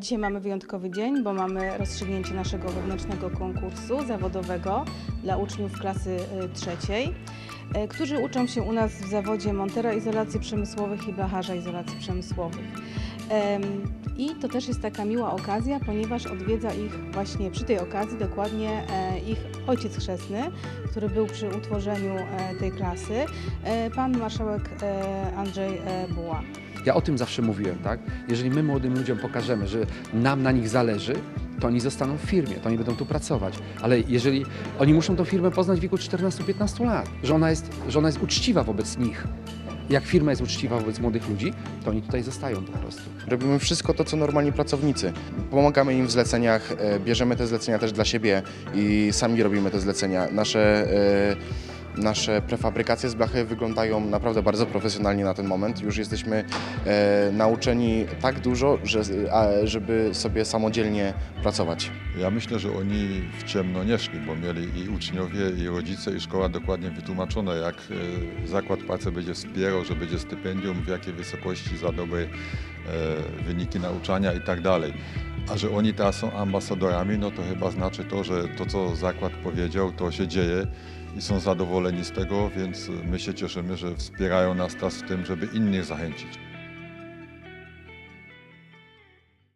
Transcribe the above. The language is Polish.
Dzisiaj mamy wyjątkowy dzień, bo mamy rozstrzygnięcie naszego wewnętrznego konkursu zawodowego dla uczniów klasy y, trzeciej, y, którzy uczą się u nas w zawodzie montera izolacji przemysłowych i blacharza izolacji przemysłowych. Em, I to też jest taka miła okazja, ponieważ odwiedza ich właśnie przy tej okazji dokładnie e, ich ojciec chrzestny, który był przy utworzeniu e, tej klasy, e, pan marszałek Andrzej Buła. Ja o tym zawsze mówiłem, tak? Jeżeli my młodym ludziom pokażemy, że nam na nich zależy, to oni zostaną w firmie, to oni będą tu pracować. Ale jeżeli oni muszą tą firmę poznać w wieku 14-15 lat, że ona, jest, że ona jest uczciwa wobec nich, jak firma jest uczciwa wobec młodych ludzi, to oni tutaj zostają po prostu. Robimy wszystko to, co normalni pracownicy. Pomagamy im w zleceniach, e, bierzemy te zlecenia też dla siebie i sami robimy te zlecenia. Nasze, e, nasze prefabrykacje z blachy wyglądają naprawdę bardzo profesjonalnie na ten moment. Już jesteśmy e, nauczeni tak dużo, że, a, żeby sobie samodzielnie pracować. Ja myślę, że oni w ciemno nie szli, bo mieli i uczniowie, i rodzice, i szkoła dokładnie wytłumaczone, jak e, zakład pracy będzie wspierał, że będzie stypendium, w jakiej wysokości za dobre e, wyniki nauczania i tak dalej. A że oni teraz są ambasadorami, no to chyba znaczy to, że to, co zakład powiedział, to się dzieje i są zadowoleni z tego, więc my się cieszymy, że wspierają nas teraz w tym, żeby innych zachęcić.